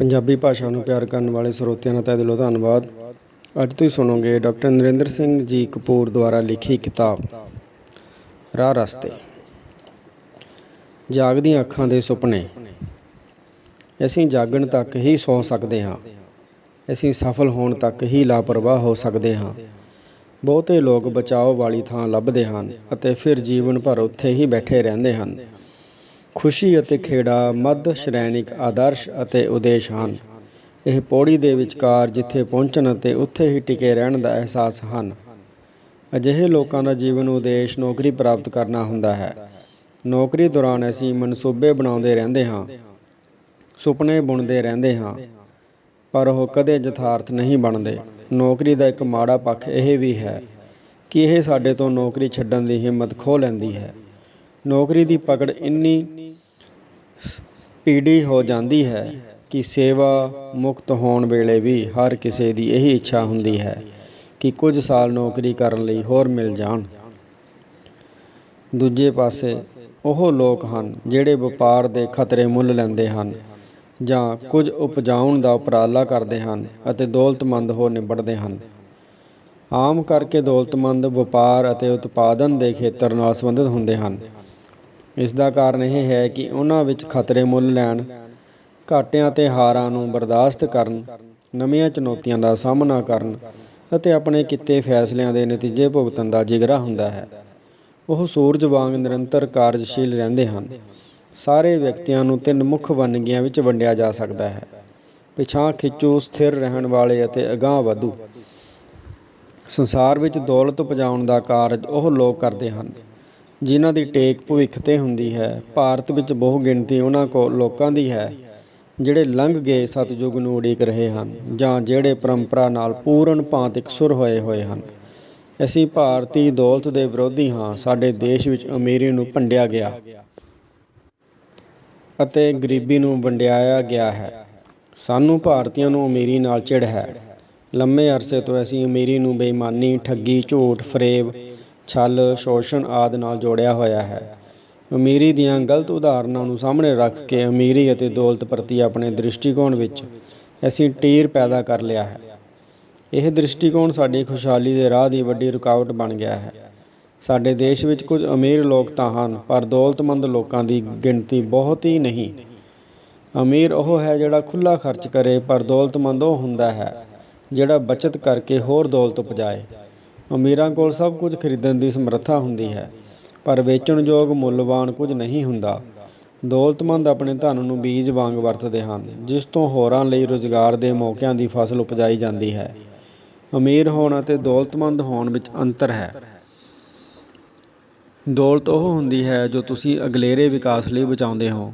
ਪੰਜਾਬੀ ਭਾਸ਼ਾ ਨੂੰ ਪਿਆਰ ਕਰਨ ਵਾਲੇ ਸਰੋਤਿਆਂ ਦਾ ਤਹਿ ਦਿਲੋਂ ਧੰਨਵਾਦ। ਅੱਜ ਤੁਸੀਂ ਸੁਣੋਗੇ ਡਾਕਟਰ ਨਰਿੰਦਰ ਸਿੰਘ ਜੀ ਕਪੂਰ ਦੁਆਰਾ ਲਿਖੀ ਕਿਤਾਬ, ਰਾਹ ਰਸਤੇ। ਜਾਗਦੀਆਂ ਅੱਖਾਂ ਦੇ ਸੁਪਨੇ। ਅਸੀਂ ਜਾਗਣ ਤੱਕ ਹੀ ਸੌ ਸਕਦੇ ਹਾਂ। ਅਸੀਂ ਸਫਲ ਹੋਣ ਤੱਕ ਹੀ ਲਾਪਰਵਾਹ ਹੋ ਸਕਦੇ ਹਾਂ। ਬਹੁਤੇ ਲੋਕ ਬਚਾਓ ਵਾਲੀ ਥਾਂ ਲੱਭਦੇ ਹਨ ਅਤੇ ਫਿਰ ਜੀਵਨ ਭਰ ਉੱਥੇ ਹੀ ਬੈਠੇ ਰਹਿੰਦੇ ਹਨ। ਖੁਸ਼ੀ ਅਤੇ ਖੇੜਾ ਮੱਧ ਸ਼੍ਰੇਣਿਕ ਆਦਰਸ਼ ਅਤੇ ਉਦੇਸ਼ ਹਨ। ਇਹ ਪੌੜੀ ਦੇ ਵਿਚਕਾਰ ਜਿੱਥੇ ਪਹੁੰਚਣ ਅਤੇ ਉੱਥੇ ਹੀ ਟਿਕੇ ਰਹਿਣ ਦਾ ਅਹਿਸਾਸ ਹਨ। ਅਜਿਹੇ ਲੋਕਾਂ ਦਾ ਜੀਵਨ ਉਦੇਸ਼ ਨੌਕਰੀ ਪ੍ਰਾਪਤ ਕਰਨਾ ਹੁੰਦਾ ਹੈ। ਨੌਕਰੀ ਦੌਰਾਨ ਅਸੀਂ ਮਨਸੂਬੇ ਬਣਾਉਂਦੇ ਰਹਿੰਦੇ ਹਾਂ, ਸੁਪਨੇ ਬੁਣਦੇ ਰਹਿੰਦੇ ਹਾਂ, ਪਰ ਉਹ ਕਦੇ ਯਥਾਰਥ ਨਹੀਂ ਬਣਦੇ। ਨੌਕਰੀ ਦਾ ਇੱਕ ਮਾੜਾ ਪੱਖ ਇਹ ਵੀ ਹੈ ਕਿ ਇਹ ਸਾਡੇ ਤੋਂ ਨੌਕਰੀ ਛੱਡਣ ਦੀ ਹਿੰਮਤ ਖੋਹ ਲੈਂਦੀ ਹੈ। ਨੌਕਰੀ ਦੀ ਪਕੜ ਇੰਨੀ ਪੀੜੀ ਹੋ ਜਾਂਦੀ ਹੈ ਕਿ ਸੇਵਾ ਮੁਕਤ ਹੋਣ ਵੇਲੇ ਵੀ ਹਰ ਕਿਸੇ ਦੀ ਇਹੀ ਇੱਛਾ ਹੁੰਦੀ ਹੈ ਕਿ ਕੁਝ ਸਾਲ ਨੌਕਰੀ ਕਰਨ ਲਈ ਹੋਰ ਮਿਲ ਜਾਣ। ਦੂਜੇ ਪਾਸੇ ਉਹ ਲੋਕ ਹਨ ਜਿਹੜੇ ਵਪਾਰ ਦੇ ਖਤਰੇ ਮੁੱਲ ਲੈਂਦੇ ਹਨ ਜਾਂ ਕੁਝ ਉਪਜਾਉਣ ਦਾ ਉਪਰਾਲਾ ਕਰਦੇ ਹਨ ਅਤੇ ਦੌਲਤਮੰਦ ਹੋ ਨਿਬੜਦੇ ਹਨ। ਆਮ ਕਰਕੇ ਦੌਲਤਮੰਦ ਵਪਾਰ ਅਤੇ ਉਤਪਾਦਨ ਦੇ ਖੇਤਰ ਨਾਲ ਸੰਬੰਧਿਤ ਹੁੰਦੇ ਹਨ। ਇਸ ਦਾ ਕਾਰਨ ਇਹ ਹੈ ਕਿ ਉਹਨਾਂ ਵਿੱਚ ਖਤਰੇ ਮੁੱਲ ਲੈਣ, ਘਾਟਿਆਂ ਤੇ ਹਾਰਾਂ ਨੂੰ ਬਰਦਾਸ਼ਤ ਕਰਨ, ਨਵੀਆਂ ਚੁਣੌਤੀਆਂ ਦਾ ਸਾਹਮਣਾ ਕਰਨ ਅਤੇ ਆਪਣੇ ਕੀਤੇ ਫੈਸਲਿਆਂ ਦੇ ਨਤੀਜੇ ਭੁਗਤਣ ਦਾ ਜਿਗਰਾ ਹੁੰਦਾ ਹੈ। ਉਹ ਸੂਰਜ ਵਾਂਗ ਨਿਰੰਤਰ ਕਾਰਜਸ਼ੀਲ ਰਹਿੰਦੇ ਹਨ। ਸਾਰੇ ਵਿਅਕਤੀਆਂ ਨੂੰ ਤਿੰਨ ਮੁੱਖ ਵੰਨਗੀਆਂ ਵਿੱਚ ਵੰਡਿਆ ਜਾ ਸਕਦਾ ਹੈ। ਪਿਛਾਂ ਖਿੱਚੂ, ਸਥਿਰ ਰਹਿਣ ਵਾਲੇ ਅਤੇ ਅਗਾਂਹ ਵਧੂ। ਸੰਸਾਰ ਵਿੱਚ ਦੌਲਤ ਉਪਜਾਉਣ ਦਾ ਕਾਰਜ ਉਹ ਲੋਕ ਕਰਦੇ ਹਨ। ਜਿਨ੍ਹਾਂ ਦੀ ਟੇਕ ਭਵਿੱਖ ਤੇ ਹੁੰਦੀ ਹੈ, ਭਾਰਤ ਵਿੱਚ ਬਹੁ ਗਿਣਤੀ ਉਹਨਾਂ ਕੋ ਲੋਕਾਂ ਦੀ ਹੈ, ਜਿਹੜੇ ਲੰਘ ਗਏ ਸਤਜੁਗ ਨੂੰ ਉਡੀਕ ਰਹੇ ਹਨ ਜਾਂ ਜਿਹੜੇ ਪਰੰਪਰਾ ਨਾਲ ਪੂਰਨ ਭਾਂਤ ਇਕਸੁਰ ਹੋਏ ਹੋਏ ਹਨ। ਅਸੀਂ ਭਾਰਤੀ ਦੌਲਤ ਦੇ ਵਿਰੋਧੀ ਹਾਂ, ਸਾਡੇ ਦੇਸ਼ ਵਿੱਚ ਅਮੀਰੀ ਨੂੰ ਭੰਡਿਆ ਗਿਆ ਅਤੇ ਗਰੀਬੀ ਨੂੰ ਵੰਡਿਆਇਆ ਗਿਆ ਹੈ। ਸਾਨੂੰ ਭਾਰਤੀਆਂ ਨੂੰ ਅਮੀਰੀ ਨਾਲ ਚਿੜ ਹੈ। ਲੰਮੇ ਅਰਸੇ ਤੋਂ ਅਸੀਂ ਅਮੀਰੀ ਨੂੰ ਬੇਈਮਾਨੀ, ਠੱਗੀ, ਝੂਠ, ਫਰੇਬ ਛਲ, ਸ਼ੋਸ਼ਣ ਆਦਿ ਨਾਲ ਜੋੜਿਆ ਹੋਇਆ ਹੈ। ਅਮੀਰੀ ਦੀਆਂ ਗਲਤ ਉਦਾਹਰਨਾਂ ਨੂੰ ਸਾਹਮਣੇ ਰੱਖ ਕੇ ਅਮੀਰੀ ਅਤੇ ਦੌਲਤ ਪ੍ਰਤੀ ਆਪਣੇ ਦ੍ਰਿਸ਼ਟੀਕੋਣ ਵਿੱਚ ਅਸੀਂ ਟੀਰ ਪੈਦਾ ਕਰ ਲਿਆ ਹੈ। ਇਹ ਦ੍ਰਿਸ਼ਟੀਕੋਣ ਸਾਡੀ ਖੁਸ਼ਹਾਲੀ ਦੇ ਰਾਹ ਦੀ ਵੱਡੀ ਰੁਕਾਵਟ ਬਣ ਗਿਆ ਹੈ। ਸਾਡੇ ਦੇਸ਼ ਵਿੱਚ ਕੁਝ ਅਮੀਰ ਲੋਕ ਤਾਂ ਹਨ, ਪਰ ਦੌਲਤਮੰਦ ਲੋਕਾਂ ਦੀ ਗਿਣਤੀ ਬਹੁਤ ਹੀ ਨਹੀਂ। ਅਮੀਰ ਉਹ ਹੈ ਜਿਹੜਾ ਖੁੱਲਾ ਖਰਚ ਕਰੇ, ਪਰ ਦੌਲਤਮੰਦ ਉਹ ਹੁੰਦਾ ਹੈ ਜਿਹੜਾ ਬਚਤ ਕਰਕੇ ਹੋਰ ਦੌਲਤ ਉਪਜਾਏ। ਅਮੀਰਾਂ ਕੋਲ ਸਭ ਕੁਝ ਖਰੀਦਣ ਦੀ ਸਮਰੱਥਾ ਹੁੰਦੀ ਹੈ, ਪਰ ਵੇਚਣਯੋਗ ਮੁੱਲਵਾਨ ਕੁਝ ਨਹੀਂ ਹੁੰਦਾ। ਦੌਲਤਮੰਦ ਆਪਣੇ ਧਨ ਨੂੰ ਬੀਜ ਵਾਂਗ ਵਰਤਦੇ ਹਨ, ਜਿਸ ਤੋਂ ਹੋਰਾਂ ਲਈ ਰੁਜ਼ਗਾਰ ਦੇ ਮੌਕਿਆਂ ਦੀ ਫਸਲ ਉਪਜਾਈ ਜਾਂਦੀ ਹੈ। ਅਮੀਰ ਹੋਣ ਅਤੇ ਦੌਲਤਮੰਦ ਹੋਣ ਵਿੱਚ ਅੰਤਰ ਹੈ। ਦੌਲਤ ਉਹ ਹੁੰਦੀ ਹੈ ਜੋ ਤੁਸੀਂ ਅਗਲੇਰੇ ਵਿਕਾਸ ਲਈ ਬਚਾਉਂਦੇ ਹੋ।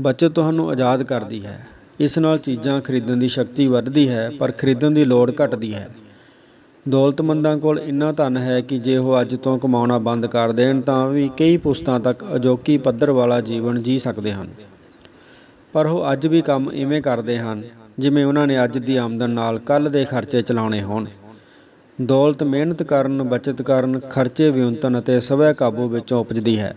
ਬੱਚਤ ਤੁਹਾਨੂੰ ਆਜ਼ਾਦ ਕਰਦੀ ਹੈ। ਇਸ ਨਾਲ ਚੀਜ਼ਾਂ ਖਰੀਦਣ ਦੀ ਸ਼ਕਤੀ ਵੱਧਦੀ ਹੈ, ਪਰ ਖਰੀਦਣ ਦੀ ਲੋੜ ਘਟਦੀ ਹੈ। ਦੌਲਤਮੰਦਾਂ ਕੋਲ ਇੰਨਾ ਧਨ ਹੈ ਕਿ ਜੇ ਉਹ ਅੱਜ ਤੋਂ ਕਮਾਉਣਾ ਬੰਦ ਕਰ ਦੇਣ, ਤਾਂ ਵੀ ਕਈ ਪੁਸਤਾਂ ਤੱਕ ਅਜੋਕੀ ਪੱਧਰ ਵਾਲਾ ਜੀਵਨ ਜੀ ਸਕਦੇ ਹਨ। ਪਰ ਉਹ ਅੱਜ ਵੀ ਕੰਮ ਇਵੇਂ ਕਰਦੇ ਹਨ, ਜਿਵੇਂ ਉਹਨਾਂ ਨੇ ਅੱਜ ਦੀ ਆਮਦਨ ਨਾਲ ਕੱਲ ਦੇ ਖਰਚੇ ਚਲਾਉਣੇ ਹੋਣ। ਦੌਲਤ ਮਿਹਨਤ ਕਰਨ, ਬਚਤ ਕਰਨ, ਖਰਚੇ ਵਿਉਂਤਨ ਅਤੇ ਸਵੈ ਕਾਬੂ ਵਿੱਚੋਂ ਉਪਜਦੀ ਹੈ।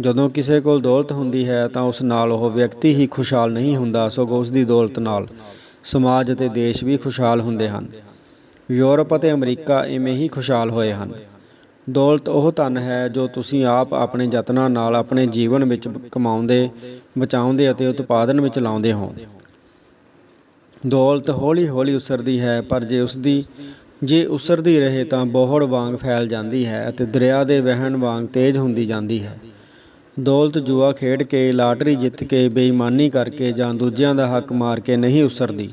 ਜਦੋਂ ਕਿਸੇ ਕੋਲ ਦੌਲਤ ਹੁੰਦੀ ਹੈ, ਤਾਂ ਉਸ ਨਾਲ ਉਹ ਵਿਅਕਤੀ ਹੀ ਖੁਸ਼ਹਾਲ ਨਹੀਂ ਹੁੰਦਾ, ਸਗੋਂ ਉਸ ਦੀ ਦੌਲਤ ਨਾਲ ਸਮਾਜ ਅਤੇ ਦੇਸ਼ ਵੀ ਖੁਸ਼ਹਾਲ ਹੁੰਦੇ ਹਨ। ਯੂਰਪ ਅਤੇ ਅਮਰੀਕਾ ਇਵੇਂ ਹੀ ਖੁਸ਼ਹਾਲ ਹੋਏ ਹਨ। ਦੌਲਤ ਉਹ ਧਨ ਹੈ ਜੋ ਤੁਸੀਂ ਆਪ ਆਪਣੇ ਯਤਨਾਂ ਨਾਲ ਆਪਣੇ ਜੀਵਨ ਵਿੱਚ ਕਮਾਉਂਦੇ, ਬਚਾਉਂਦੇ ਅਤੇ ਉਤਪਾਦਨ ਵਿੱਚ ਲਾਉਂਦੇ ਹੋ। ਦੌਲਤ ਹੌਲੀ-ਹੌਲੀ ਉਸਰਦੀ ਹੈ, ਪਰ ਜੇ ਉਸ ਦੀ ਜੇ ਉਸਰਦੀ ਰਹੇ ਤਾਂ ਬੋਹੜ ਵਾਂਗ ਫੈਲ ਜਾਂਦੀ ਹੈ ਅਤੇ ਦਰਿਆ ਦੇ ਵਹਿਣ ਵਾਂਗ ਤੇਜ਼ ਹੁੰਦੀ ਜਾਂਦੀ ਹੈ। ਦੌਲਤ ਜੂਆ ਖੇਡ ਕੇ, ਲਾਟਰੀ ਜਿੱਤ ਕੇ, ਬੇਈਮਾਨੀ ਕਰਕੇ ਜਾਂ ਦੂਜਿਆਂ ਦਾ ਹੱਕ ਮਾਰ ਕੇ ਨਹੀਂ ਉਸਰਦੀ।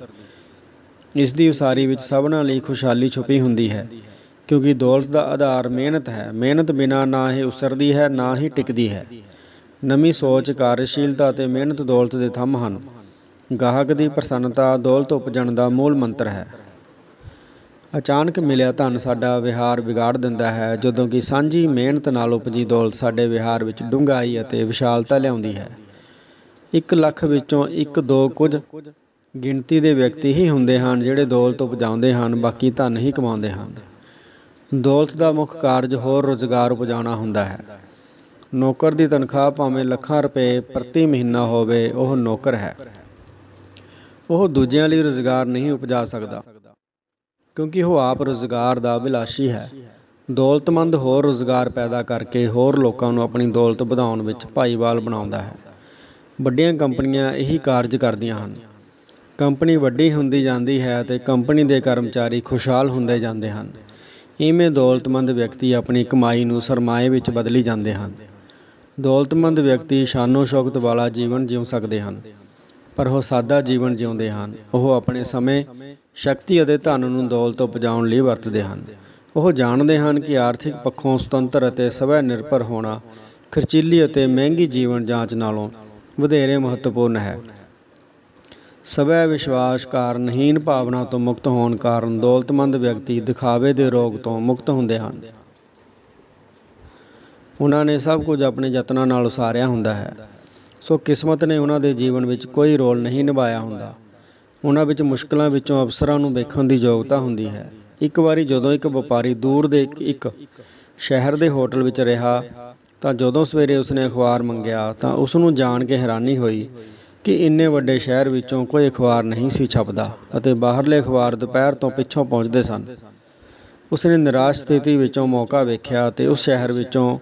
ਇਸ ਦੀ ਉਸਾਰੀ ਵਿੱਚ ਸਭਨਾਂ ਲਈ ਖੁਸ਼ਹਾਲੀ ਛੁਪੀ ਹੁੰਦੀ ਹੈ, ਕਿਉਂਕਿ ਦੌਲਤ ਦਾ ਆਧਾਰ ਮਿਹਨਤ ਹੈ। ਮਿਹਨਤ ਬਿਨਾਂ ਨਾ ਹੀ ਉਸਰਦੀ ਹੈ, ਨਾ ਹੀ ਟਿਕਦੀ ਹੈ। ਨਵੀਂ ਸੋਚ, ਕਾਰਜਸ਼ੀਲਤਾ ਅਤੇ ਮਿਹਨਤ ਦੌਲਤ ਦੇ ਥੰਮ ਹਨ। ਗਾਹਕ ਦੀ ਪ੍ਰਸੰਨਤਾ, ਦੌਲਤ ਉਪਜਣ ਦਾ ਮੂਲ ਮੰਤਰ ਹੈ। ਅਚਾਨਕ ਮਿਲਿਆ ਧਨ ਸਾਡਾ ਵਿਹਾਰ ਵਿਗਾੜ ਦਿੰਦਾ ਹੈ, ਜਦੋਂ ਕਿ ਸਾਂਝੀ ਮਿਹਨਤ ਨਾਲ ਉਪਜੀ ਦੌਲਤ ਸਾਡੇ ਵਿਹਾਰ ਵਿੱਚ ਡੂੰਘਾਈ ਅਤੇ ਵਿਸ਼ਾਲਤਾ ਲਿਆਉਂਦੀ ਹੈ। 1 ਲੱਖ ਵਿੱਚੋਂ 1-2 ਕੁਝ ਗਿਣਤੀ ਦੇ ਵਿਅਕਤੀ ਹੀ ਹੁੰਦੇ ਹਨ ਜਿਹੜੇ ਦੌਲਤ ਉਪਜਾਉਂਦੇ ਹਨ, ਬਾਕੀ ਧਨ ਹੀ ਕਮਾਉਂਦੇ ਹਨ। ਦੌਲਤ ਦਾ ਮੁੱਖ ਕਾਰਜ ਹੋਰ ਰੋਜ਼ਗਾਰ ਉਪਜਾਉਣਾ ਹੁੰਦਾ ਹੈ। ਨੌਕਰ ਦੀ ਤਨਖਾਹ ਭਾਵੇਂ ਲੱਖਾਂ ਰੁਪਏ ਪ੍ਰਤੀ ਮਹੀਨਾ ਹੋਵੇ, ਉਹ ਨੌਕਰ ਹੈ। ਉਹ ਦੂਜਿਆਂ ਲਈ ਰੁਜ਼ਗਾਰ ਨਹੀਂ ਉਪਜਾ ਸਕਦਾ, ਕਿਉਂਕਿ ਉਹ ਆਪ ਰੁਜ਼ਗਾਰ ਦਾ ਅਭਿਲਾਸ਼ੀ ਹੈ। ਦੌਲਤਮੰਦ ਹੋਰ ਰੁਜ਼ਗਾਰ ਪੈਦਾ ਕਰਕੇ ਹੋਰ ਲੋਕਾਂ ਨੂੰ ਆਪਣੀ ਦੌਲਤ ਵਧਾਉਣ ਵਿੱਚ ਭਾਈਵਾਲ ਬਣਾਉਂਦਾ ਹੈ। ਵੱਡੀਆਂ ਕੰਪਨੀਆਂ ਇਹੀ ਕਾਰਜ ਕਰਦੀਆਂ ਹਨ। ਕੰਪਨੀ ਵੱਡੀ ਹੁੰਦੀ ਜਾਂਦੀ ਹੈ ਅਤੇ ਕੰਪਨੀ ਦੇ ਕਰਮਚਾਰੀ ਖੁਸ਼ਹਾਲ ਹੁੰਦੇ ਜਾਂਦੇ ਹਨ। ਇਵੇਂ ਦੌਲਤਮੰਦ ਵਿਅਕਤੀ ਆਪਣੀ ਕਮਾਈ ਨੂੰ ਸਰਮਾਏ ਵਿੱਚ ਬਦਲੀ ਜਾਂਦੇ ਹਨ। ਦੌਲਤਮੰਦ ਵਿਅਕਤੀ ਸ਼ਾਨੋ ਸ਼ੌਕਤ ਵਾਲਾ ਜੀਵਨ ਜਿਉ ਸਕਦੇ ਹਨ, ਪਰ ਉਹ ਸਾਦਾ ਜੀਵਨ ਜਿਉਂਦੇ ਹਨ। ਉਹ ਆਪਣੇ ਸਮੇਂ, ਸ਼ਕਤੀ ਅਤੇ ਧਨ ਨੂੰ ਦੌਲਤ ਉਪਜਾਉਣ ਲਈ ਵਰਤਦੇ ਹਨ। ਉਹ ਜਾਣਦੇ ਹਨ ਕਿ ਆਰਥਿਕ ਪੱਖੋਂ ਸੁਤੰਤਰ ਅਤੇ ਸਵੈ ਨਿਰਭਰ ਹੋਣਾ ਖਰਚੀਲੀ ਅਤੇ ਮਹਿੰਗੀ ਜੀਵਨ ਜਾਂਚ ਨਾਲੋਂ ਵਧੇਰੇ ਮਹੱਤਵਪੂਰਨ ਹੈ। ਸਵੈ ਵਿਸ਼ਵਾਸ ਕਾਰਨਹੀਨ ਭਾਵਨਾ ਤੋਂ ਮੁਕਤ ਹੋਣ ਕਾਰਨ ਦੌਲਤਮੰਦ ਵਿਅਕਤੀ ਦਿਖਾਵੇ ਦੇ ਰੋਗ ਤੋਂ ਮੁਕਤ ਹੁੰਦੇ ਹਨ। ਉਹਨਾਂ ਨੇ ਸਭ ਕੁਝ ਆਪਣੇ ਯਤਨਾਂ ਨਾਲ ਉਸਾਰਿਆ ਹੁੰਦਾ ਹੈ। ਸੋ ਕਿਸਮਤ ਨੇ ਉਹਨਾਂ ਦੇ ਜੀਵਨ ਵਿੱਚ ਕੋਈ ਰੋਲ ਨਹੀਂ ਨਿਭਾਇਆ ਹੁੰਦਾ। ਉਹਨਾਂ ਵਿੱਚ ਮੁਸ਼ਕਲਾਂ ਵਿੱਚੋਂ ਅਫਸਰਾਂ ਨੂੰ ਵੇਖਣ ਦੀ ਯੋਗਤਾ ਹੁੰਦੀ ਹੈ। ਇੱਕ ਵਾਰੀ ਜਦੋਂ ਇੱਕ ਵਪਾਰੀ ਦੂਰ ਦੇ ਇੱਕ- ਇੱਕ ਸ਼ਹਿਰ ਦੇ ਹੋਟਲ ਵਿੱਚ ਰਿਹਾ ਤਾਂ ਜਦੋਂ ਸਵੇਰੇ ਉਸਨੇ ਅਖਬਾਰ ਮੰਗਿਆ ਤਾਂ ਉਸ ਨੂੰ ਜਾਣ ਕੇ ਹੈਰਾਨੀ ਹੋਈ ਕਿ ਇੰਨੇ ਵੱਡੇ ਸ਼ਹਿਰ ਵਿੱਚੋਂ ਕੋਈ ਅਖਬਾਰ ਨਹੀਂ ਸੀ ਛਪਦਾ ਅਤੇ ਬਾਹਰਲੇ ਅਖਬਾਰ ਦੁਪਹਿਰ ਤੋਂ ਪਿੱਛੋਂ ਪਹੁੰਚਦੇ ਸਨ। ਉਸਨੇ ਨਿਰਾਸ਼ ਸਥਿਤੀ ਵਿੱਚੋਂ ਮੌਕਾ ਵੇਖਿਆ ਅਤੇ ਉਸ ਸ਼ਹਿਰ ਵਿੱਚੋਂ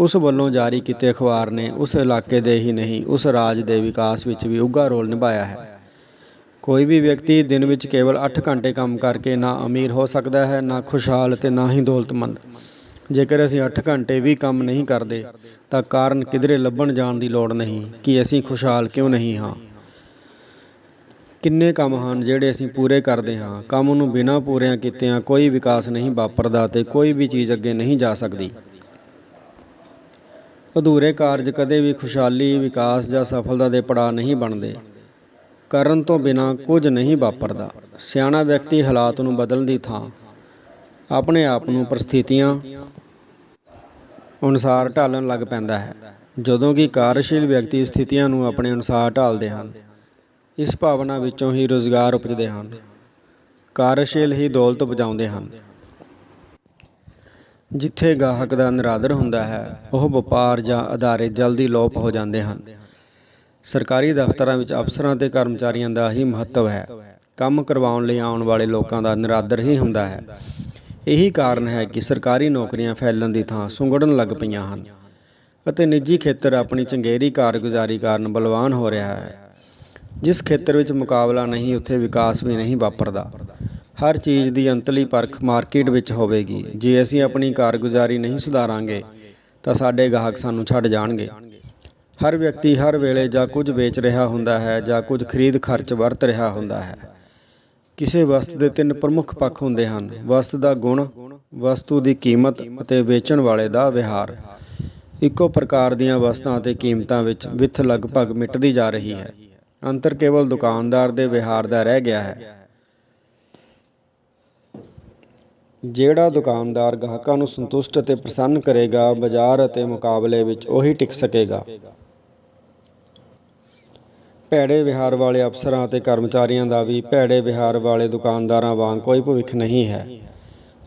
ਉਸ ਵੱਲੋਂ ਜਾਰੀ ਕੀਤੇ ਅਖਬਾਰ ਨੇ ਉਸ ਇਲਾਕੇ ਦੇ ਹੀ ਨਹੀਂ, ਉਸ ਰਾਜ ਦੇ ਵਿਕਾਸ ਵਿੱਚ ਵੀ ਉੱਘਾ ਰੋਲ ਨਿਭਾਇਆ ਹੈ। ਕੋਈ ਵੀ ਵਿਅਕਤੀ ਦਿਨ ਵਿੱਚ ਕੇਵਲ 8 ਘੰਟੇ ਕੰਮ ਕਰਕੇ ਨਾ ਅਮੀਰ ਹੋ ਸਕਦਾ ਹੈ, ਨਾ ਖੁਸ਼ਹਾਲ ਅਤੇ ਨਾ ਹੀ ਦੌਲਤਮੰਦ। ਜੇਕਰ ਅਸੀਂ 8 ਘੰਟੇ ਵੀ ਕੰਮ ਨਹੀਂ ਕਰਦੇ, ਤਾਂ ਕਾਰਨ ਕਿਧਰੇ ਲੱਭਣ ਜਾਣ ਦੀ ਲੋੜ ਨਹੀਂ, ਕਿ ਅਸੀਂ ਖੁਸ਼ਹਾਲ ਕਿਉਂ ਨਹੀਂ ਹਾਂ। ਕਿੰਨੇ ਕੰਮ ਹਨ ਜਿਹੜੇ ਅਸੀਂ ਪੂਰੇ ਕਰਦੇ ਹਾਂ, ਕੰਮ ਨੂੰ ਬਿਨਾਂ ਪੂਰਿਆਂ ਕੀਤਿਆਂ ਕੋਈ ਵਿਕਾਸ ਨਹੀਂ ਵਾਪਰਦਾ ਤੇ ਕੋਈ ਵੀ ਚੀਜ਼ ਅੱਗੇ ਨਹੀਂ ਜਾ ਸਕਦੀ। ਅਧੂਰੇ ਕਾਰਜ ਕਦੇ ਵੀ ਖੁਸ਼ਹਾਲੀ, ਵਿਕਾਸ ਜਾਂ ਸਫਲਤਾ ਦੇ ਪੜਾਅ ਨਹੀਂ ਬਣਦੇ। ਕਰਨ ਤੋਂ ਬਿਨਾਂ ਕੁਝ ਨਹੀਂ ਵਾਪਰਦਾ। ਸਿਆਣਾ ਵਿਅਕਤੀ ਹਾਲਾਤ ਨੂੰ ਬਦਲਣ ਦੀ ਥਾਂ ਆਪਣੇ ਆਪ ਨੂੰ ਪਰਿਸਥਿਤੀਆਂ ਅਨੁਸਾਰ ਢਾਲਣ ਲੱਗ ਪੈਂਦਾ ਹੈ, ਜਦੋਂ ਕਿ ਕਾਰਜਸ਼ੀਲ ਵਿਅਕਤੀ ਸਥਿਤੀਆਂ ਨੂੰ ਆਪਣੇ ਅਨੁਸਾਰ ਢਾਲਦੇ ਹਨ, ਇਸ ਭਾਵਨਾ ਵਿੱਚੋਂ ਹੀ ਰੋਜ਼ਗਾਰ ਉਪਜਦੇ ਹਨ, ਕਾਰਜਸ਼ੀਲ ਹੀ ਦੌਲਤ ਉਪਜਾਉਂਦੇ ਹਨ। ਜਿੱਥੇ ਗਾਹਕ ਦਾ ਨਿਰਾਦਰ ਹੁੰਦਾ ਹੈ, ਉਹ ਵਪਾਰ ਜਾਂ ਅਦਾਰੇ ਜਲਦੀ ਲੋਪ ਹੋ ਜਾਂਦੇ ਹਨ। ਸਰਕਾਰੀ ਦਫ਼ਤਰਾਂ ਵਿੱਚ ਅਫਸਰਾਂ ਤੇ ਕਰਮਚਾਰੀਆਂ ਦਾ ਹੀ ਮਹੱਤਵ ਹੈ। ਕੰਮ ਕਰਵਾਉਣ ਲਈ ਆਉਣ ਵਾਲੇ ਲੋਕਾਂ ਦਾ ਨਿਰਾਦਰ ਹੀ ਹੁੰਦਾ ਹੈ। ਇਹੀ ਕਾਰਨ ਹੈ ਕਿ ਸਰਕਾਰੀ ਨੌਕਰੀਆਂ ਫੈਲਣ ਦੀ ਥਾਂ ਸੁੰਗੜਨ ਲੱਗ ਪਈਆਂ ਹਨ ਅਤੇ ਨਿੱਜੀ ਖੇਤਰ ਆਪਣੀ ਚੰਗੇਰੀ ਕਾਰਗੁਜ਼ਾਰੀ ਕਾਰਨ ਬਲਵਾਨ ਹੋ ਰਿਹਾ ਹੈ। ਜਿਸ ਖੇਤਰ ਵਿੱਚ ਮੁਕਾਬਲਾ ਨਹੀਂ, ਉੱਥੇ ਵਿਕਾਸ ਵੀ ਨਹੀਂ ਵਾਪਰਦਾ। ਹਰ ਚੀਜ਼ ਦੀ ਅੰਤਲੀ ਪਰਖ ਮਾਰਕੀਟ ਵਿੱਚ ਹੋਵੇਗੀ। ਜੇ ਅਸੀਂ ਆਪਣੀ ਕਾਰਗੁਜ਼ਾਰੀ ਨਹੀਂ ਸੁਧਾਰਾਂਗੇ, ਤਾਂ ਸਾਡੇ ਗਾਹਕ ਸਾਨੂੰ ਛੱਡ ਜਾਣਗੇ। ਹਰ ਵਿਅਕਤੀ ਹਰ ਵੇਲੇ ਜਾਂ ਕੁਝ ਵੇਚ ਰਿਹਾ ਹੁੰਦਾ ਹੈ ਜਾਂ ਕੁਝ ਖਰੀਦ ਖਰਚ ਵਰਤ ਰਿਹਾ ਹੁੰਦਾ ਹੈ। ਕਿਸੇ ਵਸਤ ਦੇ ਤਿੰਨ ਪ੍ਰਮੁੱਖ ਪੱਖ ਹੁੰਦੇ ਹਨ। ਵਸਤ ਦਾ ਗੁਣ, ਵਸਤੂ ਦੀ ਕੀਮਤ ਅਤੇ ਵੇਚਣ ਵਾਲੇ ਦਾ ਵਿਹਾਰ। ਇੱਕੋ ਪ੍ਰਕਾਰ ਦੀਆਂ ਵਸਤਾਂ ਅਤੇ ਕੀਮਤਾਂ ਵਿੱਚ ਵਿੱਥ ਲਗਭਗ ਮਿਟਦੀ ਜਾ ਰਹੀ ਹੈ। ਅੰਤਰ ਕੇਵਲ ਦੁਕਾਨਦਾਰ ਦੇ ਵਿਹਾਰ ਦਾ ਰਹਿ ਗਿਆ ਹੈ। ਜਿਹੜਾ ਦੁਕਾਨਦਾਰ ਗਾਹਕਾਂ ਨੂੰ ਸੰਤੁਸ਼ਟ ਅਤੇ ਪ੍ਰਸੰਨ ਕਰੇਗਾ, ਬਾਜ਼ਾਰ ਅਤੇ ਮੁਕਾਬਲੇ ਵਿੱਚ ਉਹੀ ਟਿਕ ਸਕੇਗਾ। ਭੈੜੇ ਵਿਹਾਰ ਵਾਲੇ ਅਫਸਰਾਂ ਅਤੇ ਕਰਮਚਾਰੀਆਂ ਦਾ ਵੀ ਭੈੜੇ ਵਿਹਾਰ ਵਾਲੇ ਦੁਕਾਨਦਾਰਾਂ ਵਾਂਗ ਕੋਈ ਭਵਿੱਖ ਨਹੀਂ ਹੈ।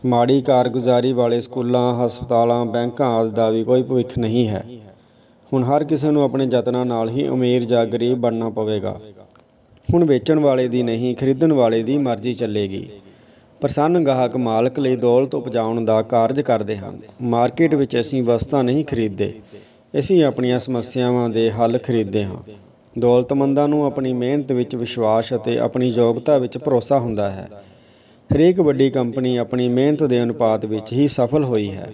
ਮਾੜੀ ਕਾਰਗੁਜ਼ਾਰੀ ਵਾਲੇ ਸਕੂਲਾਂ, ਹਸਪਤਾਲਾਂ, ਬੈਂਕਾਂ ਆਦਿ ਦਾ ਵੀ ਕੋਈ ਭਵਿੱਖ ਨਹੀਂ ਹੈ। ਹੁਣ ਹਰ ਕਿਸੇ ਨੂੰ ਆਪਣੇ ਯਤਨਾਂ ਨਾਲ ਹੀ ਅਮੀਰ ਜਾਂ ਗਰੀਬ ਬਣਨਾ ਪਵੇਗਾ। ਹੁਣ ਵੇਚਣ ਵਾਲੇ ਦੀ ਨਹੀਂ, ਖਰੀਦਣ ਵਾਲੇ ਦੀ ਮਰਜ਼ੀ ਚੱਲੇਗੀ। ਪ੍ਰਸੰਨ ਗਾਹਕ ਮਾਲਕ ਲਈ ਦੌਲਤ ਉਪਜਾਉਣ ਦਾ ਕਾਰਜ ਕਰਦੇ ਹਨ। ਮਾਰਕੀਟ ਵਿੱਚ ਅਸੀਂ ਵਸਤਾਂ ਨਹੀਂ ਖਰੀਦਦੇ। ਅਸੀਂ ਆਪਣੀਆਂ ਸਮੱਸਿਆਵਾਂ ਦੇ ਹੱਲ ਖਰੀਦਦੇ ਹਾਂ। ਦੌਲਤਮੰਦਾਂ ਨੂੰ ਆਪਣੀ ਮਿਹਨਤ ਵਿੱਚ ਵਿਸ਼ਵਾਸ ਅਤੇ ਆਪਣੀ ਯੋਗਤਾ ਵਿੱਚ ਭਰੋਸਾ ਹੁੰਦਾ ਹੈ। ਹਰੇਕ ਵੱਡੀ ਕੰਪਨੀ ਆਪਣੀ ਮਿਹਨਤ ਦੇ ਅਨੁਪਾਤ ਵਿੱਚ ਹੀ ਸਫਲ ਹੋਈ ਹੈ।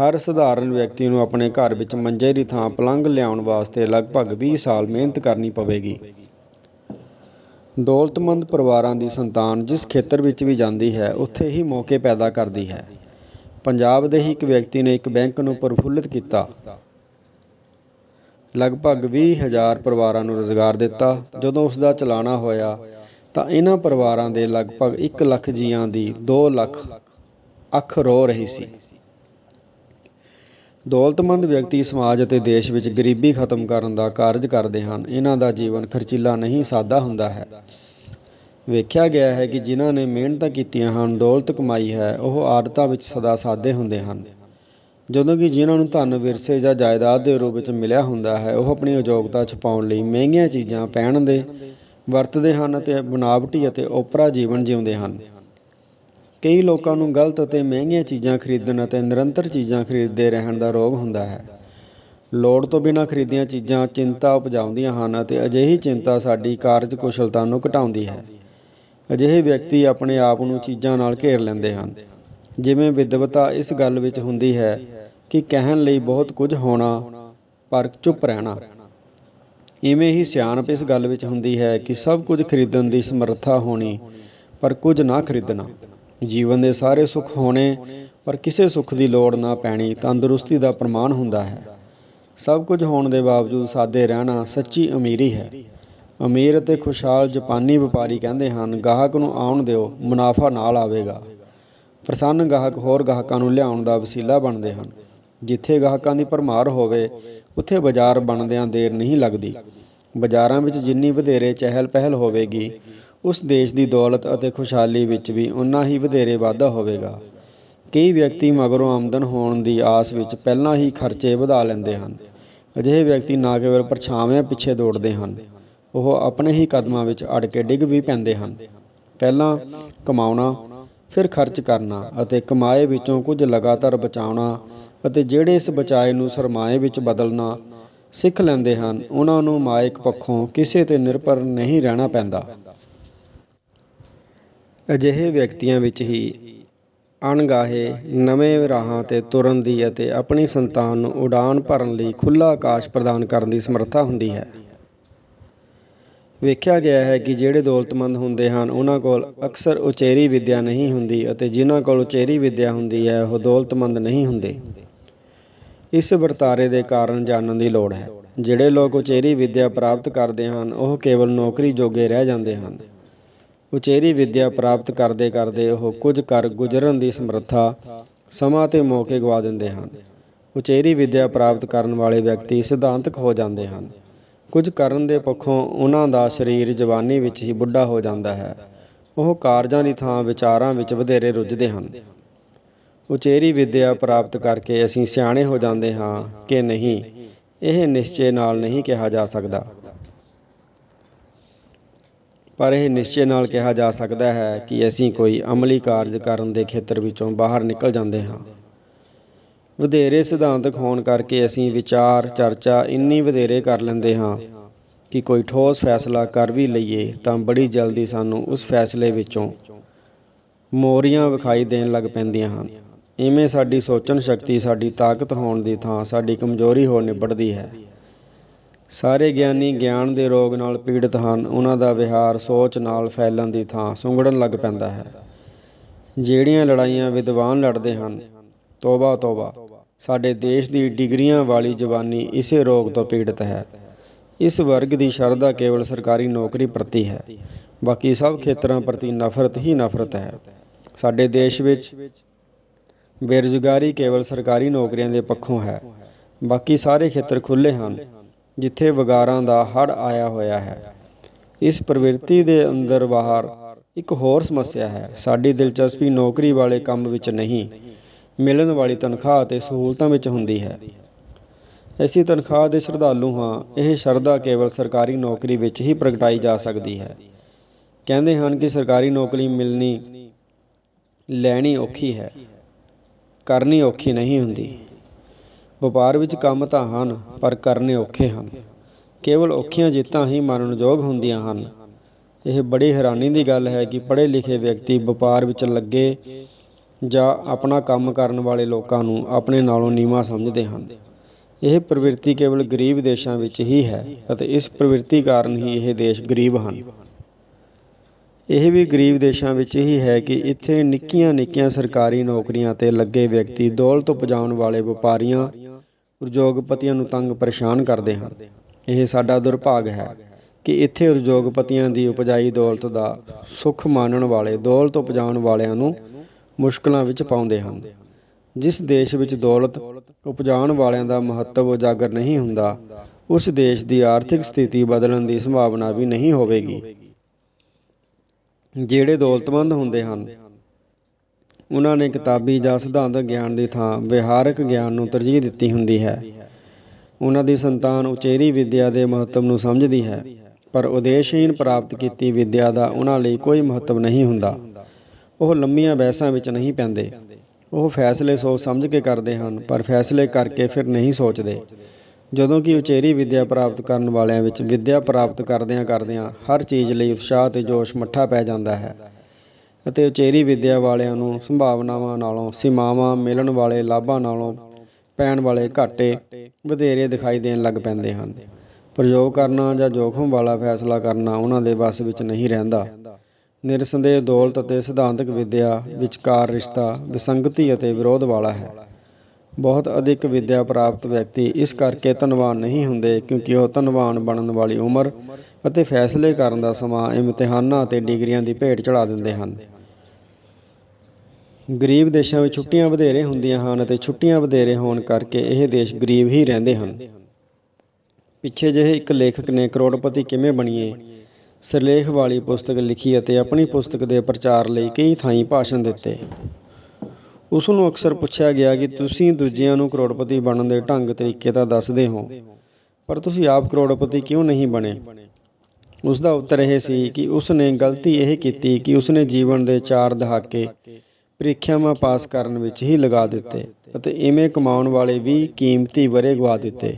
ਹਰ ਸਧਾਰਨ ਵਿਅਕਤੀ ਨੂੰ ਆਪਣੇ ਘਰ ਵਿੱਚ ਮੰਜੇ ਦੀ ਥਾਂ ਪਲੰਘ ਲਿਆਉਣ ਵਾਸਤੇ ਲਗਭਗ 20 ਸਾਲ ਮਿਹਨਤ ਕਰਨੀ ਪਵੇਗੀ। ਦੌਲਤਮੰਦ ਪਰਿਵਾਰਾਂ ਦੀ ਸੰਤਾਨ ਜਿਸ ਖੇਤਰ ਵਿੱਚ ਵੀ ਜਾਂਦੀ ਹੈ, ਉੱਥੇ ਹੀ ਮੌਕੇ ਪੈਦਾ ਕਰਦੀ ਹੈ। ਪੰਜਾਬ ਦੇ ਹੀ ਇੱਕ ਵਿਅਕਤੀ ਨੇ ਇੱਕ ਬੈਂਕ ਨੂੰ ਪ੍ਰਫੁੱਲਿਤ ਕੀਤਾ। ਲਗਭਗ 20000 ਪਰਿਵਾਰਾਂ ਨੂੰ ਰੁਜ਼ਗਾਰ ਦਿੱਤਾ। ਜਦੋਂ ਉਸ ਦਾ ਚਲਾਣਾ ਹੋਇਆ, ਤਾਂ ਇਹਨਾਂ ਪਰਿਵਾਰਾਂ ਦੇ ਲਗਭਗ 1 ਲੱਖ ਜੀਆਂ ਦੀ 2 ਲੱਖ ਅੱਖ ਰੋ ਰਹੀ ਸੀ। ਦੌਲਤਮੰਦ ਵਿਅਕਤੀ ਸਮਾਜ ਅਤੇ ਦੇਸ਼ ਵਿੱਚ ਗਰੀਬੀ ਖਤਮ ਕਰਨ ਦਾ ਕਾਰਜ ਕਰਦੇ ਹਨ। ਇਹਨਾਂ ਦਾ ਜੀਵਨ ਖਰਚੀਲਾ ਨਹੀਂ, ਸਾਦਾ ਹੁੰਦਾ ਹੈ। ਵੇਖਿਆ ਗਿਆ ਹੈ ਕਿ ਜਿਨ੍ਹਾਂ ਨੇ ਮਿਹਨਤਾਂ ਕੀਤੀਆਂ ਹਨ, ਦੌਲਤ ਕਮਾਈ ਹੈ, ਉਹ ਆਦਤਾਂ ਵਿੱਚ ਸਦਾ ਸਾਦੇ ਹੁੰਦੇ ਹਨ। ਜਦੋਂ ਕਿ ਜਿਨ੍ਹਾਂ ਨੂੰ ਧਨ, ਵਿਰਸੇ ਜਾਂ ਜਾਇਦਾਦ ਦੇ ਰੂਪ ਵਿੱਚ ਮਿਲਿਆ ਹੁੰਦਾ ਹੈ, ਉਹ ਆਪਣੀ ਉਦਯੋਗਤਾ ਛੁਪਾਉਣ ਲਈ ਮਹਿੰਗੀਆਂ ਚੀਜ਼ਾਂ ਪਹਿਨਣ ਦੇ, ਵਰਤਦੇ ਹਨ ਅਤੇ ਬਨਾਵਟੀ ਅਤੇ ਓਪਰਾ ਜੀਵਨ ਜਿਉਂਦੇ ਹਨ। ਕਈ ਲੋਕਾਂ ਨੂੰ ਗਲਤ ਅਤੇ ਮਹਿੰਗੀਆਂ ਚੀਜ਼ਾਂ ਖਰੀਦਣ ਅਤੇ ਨਿਰੰਤਰ ਚੀਜ਼ਾਂ ਖਰੀਦਦੇ ਰਹਿਣ ਦਾ ਰੋਗ ਹੁੰਦਾ ਹੈ। ਲੋੜ ਤੋਂ ਬਿਨਾਂ ਖਰੀਦੀਆਂ ਚੀਜ਼ਾਂ ਚਿੰਤਾ ਉਪਜਾਉਂਦੀਆਂ ਹਨ ਅਤੇ ਅਜਿਹੀ ਚਿੰਤਾ ਸਾਡੀ ਕਾਰਜ ਕੁਸ਼ਲਤਾ ਨੂੰ ਘਟਾਉਂਦੀ ਹੈ। ਅਜਿਹੇ ਵਿਅਕਤੀ ਆਪਣੇ ਆਪ ਨੂੰ ਚੀਜ਼ਾਂ ਨਾਲ ਘੇਰ ਲੈਂਦੇ ਹਨ। ਜਿਵੇਂ ਵਿਦਵਤਾ ਇਸ ਗੱਲ ਵਿੱਚ ਹੁੰਦੀ ਹੈ ਕਿ ਕਹਿਣ ਲਈ ਬਹੁਤ ਕੁਝ ਹੋਣਾ, ਪਰ ਚੁੱਪ ਰਹਿਣਾ। ਇਵੇਂ ਹੀ ਸਿਆਣਪ ਇਸ ਗੱਲ ਵਿੱਚ ਹੁੰਦੀ ਹੈ ਕਿ ਸਭ ਕੁਝ ਖਰੀਦਣ ਦੀ ਸਮਰੱਥਾ ਹੋਣੀ, ਪਰ ਕੁਝ ਨਾ ਖਰੀਦਣਾ। ਜੀਵਨ ਦੇ ਸਾਰੇ ਸੁੱਖ ਹੋਣੇ, ਪਰ ਕਿਸੇ ਸੁੱਖ ਦੀ ਲੋੜ ਨਾ ਪੈਣੀ ਤੰਦਰੁਸਤੀ ਦਾ ਪ੍ਰਮਾਣ ਹੁੰਦਾ ਹੈ। ਸਭ ਕੁਝ ਹੋਣ ਦੇ ਬਾਵਜੂਦ ਸਾਦੇ ਰਹਿਣਾ ਸੱਚੀ ਅਮੀਰੀ ਹੈ ਅਮੀਰ ਅਤੇ ਖੁਸ਼ਹਾਲ ਜਾਪਾਨੀ ਵਪਾਰੀ ਕਹਿੰਦੇ ਹਨ, ਗਾਹਕ ਨੂੰ ਆਉਣ ਦਿਓ, ਮੁਨਾਫਾ ਨਾਲ ਆਵੇਗਾ। ਪ੍ਰਸੰਨ ਗਾਹਕ ਹੋਰ ਗਾਹਕਾਂ ਨੂੰ ਲਿਆਉਣ ਦਾ ਵਸੀਲਾ ਬਣਦੇ ਹਨ। ਜਿੱਥੇ ਗਾਹਕਾਂ ਦੀ ਭਰਮਾਰ ਹੋਵੇ, ਉੱਥੇ ਬਾਜ਼ਾਰ ਬਣਦਿਆਂ ਦੇਰ ਨਹੀਂ ਲੱਗਦੀ। ਬਾਜ਼ਾਰਾਂ ਵਿੱਚ ਜਿੰਨੀ ਵਧੇਰੇ ਚਹਿਲ ਪਹਿਲ ਹੋਵੇਗੀ, ਉਸ ਦੇਸ਼ ਦੀ ਦੌਲਤ ਅਤੇ ਖੁਸ਼ਹਾਲੀ ਵਿੱਚ ਵੀ ਉਨਾ ਹੀ ਵਧੇਰੇ ਵਾਧਾ ਹੋਵੇਗਾ। ਕਈ ਵਿਅਕਤੀ ਮਗਰੋਂ ਆਮਦਨ ਹੋਣ ਦੀ ਆਸ ਵਿੱਚ ਪਹਿਲਾਂ ਹੀ ਖਰਚੇ ਵਧਾ ਲੈਂਦੇ ਹਨ। ਅਜਿਹੇ ਵਿਅਕਤੀ ਨਾ ਕੇਵਲ ਪਰਛਾਵਿਆਂ ਪਿੱਛੇ ਦੌੜਦੇ ਹਨ, ਉਹ ਆਪਣੇ ਹੀ ਕਦਮਾਂ ਵਿੱਚ ਅੜ ਕੇ ਡਿੱਗ ਵੀ ਪੈਂਦੇ ਹਨ। ਪਹਿਲਾਂ ਕਮਾਉਣਾ, ਫਿਰ ਖਰਚ ਕਰਨਾ ਅਤੇ ਕਮਾਏ ਵਿੱਚੋਂ ਕੁਝ ਲਗਾਤਾਰ ਬਚਾਉਣਾ ਅਤੇ ਜਿਹੜੇ ਇਸ ਬਚਾਏ ਨੂੰ ਸਰਮਾਏ ਵਿੱਚ ਬਦਲਣਾ ਸਿੱਖ ਲੈਂਦੇ ਹਨ, ਉਹਨਾਂ ਨੂੰ ਮਾਇਕ ਪੱਖੋਂ ਕਿਸੇ ਤੇ ਨਿਰਭਰ ਨਹੀਂ ਰਹਿਣਾ ਪੈਂਦਾ। ਅਜਿਹੇ ਵਿਅਕਤੀਆਂ ਵਿੱਚ ਹੀ ਅਣਗਾਹੇ ਨਵੇਂ ਰਾਹਾਂ ਤੇ ਤੁਰਨ ਦੀ ਅਤੇ ਆਪਣੀ ਸੰਤਾਨ ਨੂੰ ਉਡਾਨ ਭਰਨ ਲਈ ਖੁੱਲ੍ਹਾ ਆਕਾਸ਼ ਪ੍ਰਦਾਨ ਕਰਨ ਦੀ ਸਮਰੱਥਾ ਹੁੰਦੀ ਹੈ। ਵੇਖਿਆ ਗਿਆ ਹੈ ਕਿ ਜਿਹੜੇ ਦੌਲਤਮੰਦ ਹੁੰਦੇ ਹਨ, ਉਹਨਾਂ ਕੋਲ ਅਕਸਰ ਉਚੇਰੀ ਵਿੱਦਿਆ ਨਹੀਂ ਹੁੰਦੀ ਅਤੇ ਜਿਨ੍ਹਾਂ ਕੋਲ ਉਚੇਰੀ ਵਿੱਦਿਆ ਹੁੰਦੀ ਹੈ, ਉਹ ਦੌਲਤਮੰਦ ਨਹੀਂ ਹੁੰਦੇ। ਇਸ ਵਰਤਾਰੇ ਦੇ ਕਾਰਨ ਜਾਣਨ ਦੀ ਲੋੜ ਹੈ। ਜਿਹੜੇ ਲੋਕ ਉਚੇਰੀ ਵਿੱਦਿਆ ਪ੍ਰਾਪਤ ਕਰਦੇ ਹਨ, ਉਹ ਕੇਵਲ ਨੌਕਰੀ ਜੋਗੇ ਰਹਿ ਜਾਂਦੇ ਹਨ। ਉਚੇਰੀ ਵਿੱਦਿਆ ਪ੍ਰਾਪਤ ਕਰਦੇ ਕਰਦੇ ਉਹ ਕੁਝ ਕਰ ਗੁਜ਼ਰਨ ਦੀ ਸਮਰੱਥਾ, ਸਮਾਂ ਤੇ ਮੌਕੇ ਗਵਾ ਦਿੰਦੇ ਹਨ। ਉਚੇਰੀ ਵਿੱਦਿਆ ਪ੍ਰਾਪਤ ਕਰਨ ਵਾਲੇ ਵਿਅਕਤੀ ਸਿਧਾਂਤਕ ਹੋ ਜਾਂਦੇ ਹਨ। ਕੁਝ ਕਰਨ ਦੇ ਪੱਖੋਂ ਉਹਨਾਂ ਦਾ ਸਰੀਰ ਜਵਾਨੀ ਵਿੱਚ ਹੀ ਬੁੱਢਾ ਹੋ ਜਾਂਦਾ ਹੈ। ਉਹ ਕਾਰਜਾਂ ਦੀ ਥਾਂ ਵਿਚਾਰਾਂ ਵਿੱਚ ਵਧੇਰੇ ਰੁੱਝਦੇ ਹਨ। ਉਚੇਰੀ ਵਿੱਦਿਆ ਪ੍ਰਾਪਤ ਕਰਕੇ ਅਸੀਂ ਸਿਆਣੇ ਹੋ ਜਾਂਦੇ ਹਾਂ ਕਿ ਨਹੀਂ, ਇਹ ਨਿਸ਼ਚੇ ਨਾਲ ਨਹੀਂ ਕਿਹਾ ਜਾ ਸਕਦਾ। ਪਰ ਇਹ ਨਿਸ਼ਚੇ ਨਾਲ ਕਿਹਾ ਜਾ ਸਕਦਾ ਹੈ ਕਿ ਅਸੀਂ ਕੋਈ ਅਮਲੀ ਕਾਰਜ ਕਰਨ ਦੇ ਖੇਤਰ ਵਿੱਚੋਂ ਬਾਹਰ ਨਿਕਲ ਜਾਂਦੇ ਹਾਂ। ਵਧੇਰੇ ਸਿਧਾਂਤਕ ਹੋਣ ਕਰਕੇ ਅਸੀਂ ਵਿਚਾਰ, ਚਰਚਾ ਇੰਨੀ ਵਧੇਰੇ ਕਰ ਲੈਂਦੇ ਹਾਂ ਕਿ ਕੋਈ ਠੋਸ ਫੈਸਲਾ ਕਰ ਵੀ ਲਈਏ ਤਾਂ ਬੜੀ ਜਲਦੀ ਸਾਨੂੰ ਉਸ ਫੈਸਲੇ ਵਿੱਚੋਂ ਮੋਰੀਆਂ ਵਿਖਾਈ ਦੇਣ ਲੱਗ ਪੈਂਦੀਆਂ ਹਨ। ਇਵੇਂ ਸਾਡੀ ਸੋਚਣ ਸ਼ਕਤੀ, ਸਾਡੀ ਤਾਕਤ ਹੋਣ ਦੀ ਥਾਂ, ਸਾਡੀ ਕਮਜ਼ੋਰੀ ਹੋ ਨਿਬੜਦੀ ਹੈ। ਸਾਰੇ ਗਿਆਨੀ ਗਿਆਨ ਦੇ ਰੋਗ ਨਾਲ ਪੀੜਤ ਹਨ, ਉਹਨਾਂ ਦਾ ਵਿਹਾਰ ਸੋਚ ਨਾਲ ਫੈਲਣ ਦੀ ਥਾਂ ਸੁੰਗੜਨ ਲੱਗ ਪੈਂਦਾ ਹੈ। ਜਿਹੜੀਆਂ ਲੜਾਈਆਂ ਵਿਦਵਾਨ ਲੜਦੇ ਹਨ, ਤੋਬਾ ਤੋਬਾ, ਸਾਡੇ ਦੇਸ਼ ਦੀ ਡਿਗਰੀਆਂ ਵਾਲੀ ਜਵਾਨੀ ਇਸੇ ਰੋਗ ਤੋਂ ਪੀੜਤ ਹੈ। ਇਸ ਵਰਗ ਦੀ ਸ਼ਰਧਾ ਕੇਵਲ ਸਰਕਾਰੀ ਨੌਕਰੀ ਪ੍ਰਤੀ ਹੈ, ਬਾਕੀ ਸਭ ਖੇਤਰਾਂ ਪ੍ਰਤੀ ਨਫ਼ਰਤ ਹੀ ਨਫ਼ਰਤ ਹੈ। ਸਾਡੇ ਦੇਸ਼ ਵਿੱਚ ਬੇਰੁਜ਼ਗਾਰੀ ਕੇਵਲ ਸਰਕਾਰੀ ਨੌਕਰੀਆਂ ਦੇ ਪੱਖੋਂ ਹੈ। ਬਾਕੀ ਸਾਰੇ ਖੇਤਰ ਖੁੱਲ੍ਹੇ ਹਨ, ਜਿੱਥੇ ਵਗਾਰਾਂ ਦਾ ਹੜ ਆਇਆ ਹੋਇਆ ਹੈ। ਇਸ ਪ੍ਰਵਿਰਤੀ ਦੇ ਅੰਦਰ ਬਾਹਰ ਇੱਕ ਹੋਰ ਸਮੱਸਿਆ ਹੈ। ਸਾਡੀ ਦਿਲਚਸਪੀ ਨੌਕਰੀ ਵਾਲੇ ਕੰਮ ਵਿੱਚ ਨਹੀਂ, ਮਿਲਣ ਵਾਲੀ ਤਨਖਾਹ ਅਤੇ ਸਹੂਲਤਾਂ ਵਿੱਚ ਹੁੰਦੀ ਹੈ। ਅਸੀਂ ਤਨਖਾਹ ਦੇ ਸ਼ਰਧਾਲੂ ਹਾਂ, ਇਹ ਸ਼ਰਧਾ ਕੇਵਲ ਸਰਕਾਰੀ ਨੌਕਰੀ ਵਿੱਚ ਹੀ ਪ੍ਰਗਟਾਈ ਜਾ ਸਕਦੀ ਹੈ। ਕਹਿੰਦੇ ਹਨ ਕਿ ਸਰਕਾਰੀ ਨੌਕਰੀ ਮਿਲਣੀ, ਲੈਣੀ ਔਖੀ ਹੈ। ਕਰਨੀ ਔਖੀ ਨਹੀਂ ਹੁੰਦੀ। ਵਪਾਰ ਵਿੱਚ ਕੰਮ ਤਾਂ ਹਨ, ਪਰ ਕਰਨੇ ਔਖੇ ਹਨ। ਕੇਵਲ ਔਖੀਆਂ ਜਿੱਤਾਂ ਹੀ ਮੰਨਣਯੋਗ ਹੁੰਦੀਆਂ ਹਨ। ਇਹ ਬੜੀ ਹੈਰਾਨੀ ਦੀ ਗੱਲ ਹੈ ਕਿ ਪੜ੍ਹੇ ਲਿਖੇ ਵਿਅਕਤੀ ਵਪਾਰ ਵਿੱਚ ਲੱਗੇ ਜਾਂ ਆਪਣਾ ਕੰਮ ਕਰਨ ਵਾਲੇ ਲੋਕਾਂ ਨੂੰ ਆਪਣੇ ਨਾਲੋਂ ਨੀਵਾਂ ਸਮਝਦੇ ਹਨ। ਇਹ ਪ੍ਰਵਿਰਤੀ ਕੇਵਲ ਗਰੀਬ ਦੇਸ਼ਾਂ ਵਿੱਚ ਹੀ ਹੈ ਅਤੇ ਇਸ ਪ੍ਰਵਿਰਤੀ ਕਾਰਨ ਹੀ ਇਹ ਦੇਸ਼ ਗਰੀਬ ਹਨ। ਇਹ ਵੀ ਗਰੀਬ ਦੇਸ਼ਾਂ ਵਿੱਚ ਹੀ ਹੈ ਕਿ ਇੱਥੇ ਨਿੱਕੀਆਂ ਨਿੱਕੀਆਂ ਸਰਕਾਰੀ ਨੌਕਰੀਆਂ ਤੇ ਲੱਗੇ ਵਿਅਕਤੀ ਦੌਲਤ ਉਪਜਾਉਣ ਵਾਲੇ ਵਪਾਰੀਆਂ, ਉਦਯੋਗਪਤੀਆਂ ਨੂੰ ਤੰਗ ਪਰੇਸ਼ਾਨ ਕਰਦੇ ਹਨ। ਇਹ ਸਾਡਾ ਦੁਰਭਾਗ ਹੈ ਕਿ ਇੱਥੇ ਉਦਯੋਗਪਤੀਆਂ ਦੀ ਉਪਜਾਈ ਦੌਲਤ ਦਾ ਸੁੱਖ ਮਾਣਨ ਵਾਲੇ, ਦੌਲਤ ਉਪਜਾਉਣ ਵਾਲਿਆਂ ਨੂੰ ਮੁਸ਼ਕਲਾਂ ਵਿੱਚ ਪਾਉਂਦੇ ਹਨ। ਜਿਸ ਦੇਸ਼ ਵਿੱਚ ਦੌਲਤ ਉਪਜਾਉਣ ਵਾਲਿਆਂ ਦਾ ਮਹੱਤਵ ਉਜਾਗਰ ਨਹੀਂ ਹੁੰਦਾ, ਉਸ ਦੇਸ਼ ਦੀ ਆਰਥਿਕ ਸਥਿਤੀ ਬਦਲਣ ਦੀ ਸੰਭਾਵਨਾ ਵੀ ਨਹੀਂ ਹੋਵੇਗੀ। ਜਿਹੜੇ ਦੌਲਤਮੰਦ ਹੁੰਦੇ ਹਨ, ਉਹਨਾਂ ਨੇ ਕਿਤਾਬੀ ਜਾਂ ਸਿਧਾਂਤਕ ਗਿਆਨ ਦੀ ਥਾਂ ਵਿਹਾਰਕ ਗਿਆਨ ਨੂੰ ਤਰਜੀਹ ਦਿੱਤੀ ਹੁੰਦੀ ਹੈ। ਉਹਨਾਂ ਦੀ ਸੰਤਾਨ ਉਚੇਰੀ ਵਿੱਦਿਆ ਦੇ ਮਹੱਤਵ ਨੂੰ ਸਮਝਦੀ ਹੈ, ਪਰ ਉਦੇਸ਼ਹੀਨ ਪ੍ਰਾਪਤ ਕੀਤੀ ਵਿੱਦਿਆ ਦਾ ਉਹਨਾਂ ਲਈ ਕੋਈ ਮਹੱਤਵ ਨਹੀਂ ਹੁੰਦਾ। ਉਹ ਲੰਮੀਆਂ ਬਹਿਸਾਂ ਵਿੱਚ ਨਹੀਂ ਪੈਂਦੇ। ਉਹ ਫੈਸਲੇ ਸੋਚ ਸਮਝ ਕੇ ਕਰਦੇ ਹਨ, ਪਰ ਫੈਸਲੇ ਕਰਕੇ ਫਿਰ ਨਹੀਂ ਸੋਚਦੇ। ਜਦੋਂ ਕਿ ਉਚੇਰੀ ਵਿੱਦਿਆ ਪ੍ਰਾਪਤ ਕਰਨ ਵਾਲਿਆਂ ਵਿੱਚ ਵਿੱਦਿਆ ਪ੍ਰਾਪਤ ਕਰਦਿਆਂ ਕਰਦਿਆਂ ਹਰ ਚੀਜ਼ ਲਈ ਉਤਸ਼ਾਹ ਅਤੇ ਜੋਸ਼ ਮੱਠਾ ਪੈ ਜਾਂਦਾ ਹੈ ਅਤੇ ਉਚੇਰੀ ਵਿੱਦਿਆ ਵਾਲਿਆਂ ਨੂੰ ਸੰਭਾਵਨਾਵਾਂ ਨਾਲੋਂ, ਸੀਮਾਵਾਂ ਮਿਲਣ ਵਾਲੇ ਲਾਭਾਂ ਨਾਲੋਂ ਪੈਣ ਵਾਲੇ ਘਾਟੇ ਵਧੇਰੇ ਦਿਖਾਈ ਦੇਣ ਲੱਗ ਪੈਂਦੇ ਹਨ। ਪ੍ਰਯੋਗ ਕਰਨਾ ਜਾਂ ਜੋਖਮ ਵਾਲਾ ਫੈਸਲਾ ਕਰਨਾ ਉਹਨਾਂ ਦੇ ਵੱਸ ਵਿੱਚ ਨਹੀਂ ਰਹਿੰਦਾ। ਨਿਰਸੰਦੇਹ ਦੌਲਤ ਅਤੇ ਸਿਧਾਂਤਕ ਵਿੱਦਿਆ ਵਿਚਕਾਰ ਰਿਸ਼ਤਾ ਵਿਸੰਗਤੀ ਅਤੇ ਵਿਰੋਧ ਵਾਲਾ ਹੈ। ਬਹੁਤ ਅਧਿਕ ਵਿੱਦਿਆ ਪ੍ਰਾਪਤ ਵਿਅਕਤੀ ਇਸ ਕਰਕੇ ਧਨਵਾਨ ਨਹੀਂ ਹੁੰਦੇ ਕਿਉਂਕਿ ਉਹ ਧਨਵਾਨ ਬਣਨ ਵਾਲੀ ਉਮਰ ਅਤੇ ਫੈਸਲੇ ਕਰਨ ਦਾ ਸਮਾਂ ਇਮਤਿਹਾਨਾਂ ਅਤੇ ਡਿਗਰੀਆਂ ਦੀ ਭੇਟ ਚੜਾ ਦਿੰਦੇ ਹਨ। ਗਰੀਬ ਦੇਸ਼ਾਂ ਵਿੱਚ ਛੁੱਟੀਆਂ ਵਧੇਰੇ ਹੁੰਦੀਆਂ ਹਨ ਅਤੇ ਛੁੱਟੀਆਂ ਵਧੇਰੇ ਹੋਣ ਕਰਕੇ ਇਹ ਦੇਸ਼ ਗਰੀਬ ਹੀ ਰਹਿੰਦੇ ਹਨ। ਪਿੱਛੇ ਜਿਹੇ ਇੱਕ ਲੇਖਕ ਨੇ ਕਰੋੜਪਤੀ ਕਿਵੇਂ ਬਣੀਏ, ਸਿਰਲੇਖ ਵਾਲੀ ਪੁਸਤਕ ਲਿਖੀ ਅਤੇ ਆਪਣੀ ਪੁਸਤਕ ਦੇ ਪ੍ਰਚਾਰ ਲਈ ਕਈ ਥਾਈਂ ਭਾਸ਼ਣ ਦਿੱਤੇ। ਉਸ ਨੂੰ ਅਕਸਰ ਪੁੱਛਿਆ ਗਿਆ ਕਿ ਤੁਸੀਂ ਦੂਜਿਆਂ ਨੂੰ ਕਰੋੜਪਤੀ ਬਣਨ ਦੇ ਢੰਗ ਤਰੀਕੇ ਤਾਂ ਦੱਸਦੇ ਹੋ, ਪਰ ਤੁਸੀਂ ਆਪ ਕਰੋੜਪਤੀ ਕਿਉਂ ਨਹੀਂ ਬਣੇ? ਉਸ ਦਾ ਉੱਤਰ ਇਹ ਸੀ ਕਿ ਉਸ ਨੇ ਗਲਤੀ ਇਹ ਕੀਤੀ ਕਿ ਉਸ ਨੇ ਜੀਵਨ ਦੇ 4 ਦਹਾਕੇ ਪ੍ਰੀਖਿਆਵਾਂ ਪਾਸ ਕਰਨ ਵਿੱਚ ਹੀ ਲਗਾ ਦਿੱਤੇ ਅਤੇ ਇਵੇਂ ਕਮਾਉਣ ਵਾਲੇ ਵੀ ਕੀਮਤੀ ਵਰੇ ਗਵਾ ਦਿੱਤੇ।